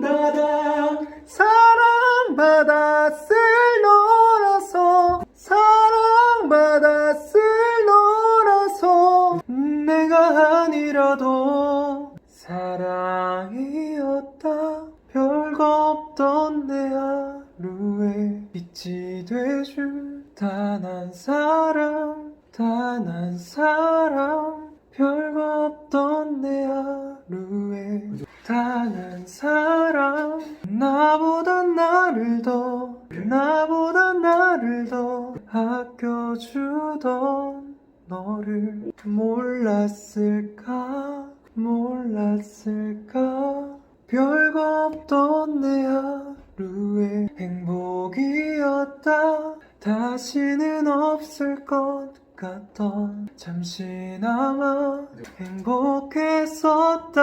사랑받아. 사랑받았을 너라서. 사랑받았을 너라서. 내가 아니라도 사랑이었다. 별거 없던 내 하루에 빛이 돼줄 단 한 사람 단 한 사람. 별거 없던 내 하루 한 사람 나보다 나를 더 나보다 나를 더 아껴주던 너를 몰랐을까? 몰랐을까? 별거 없던 내 하루에 행복이었다. 다시는 없을 것 같던 잠시나마 행복했었다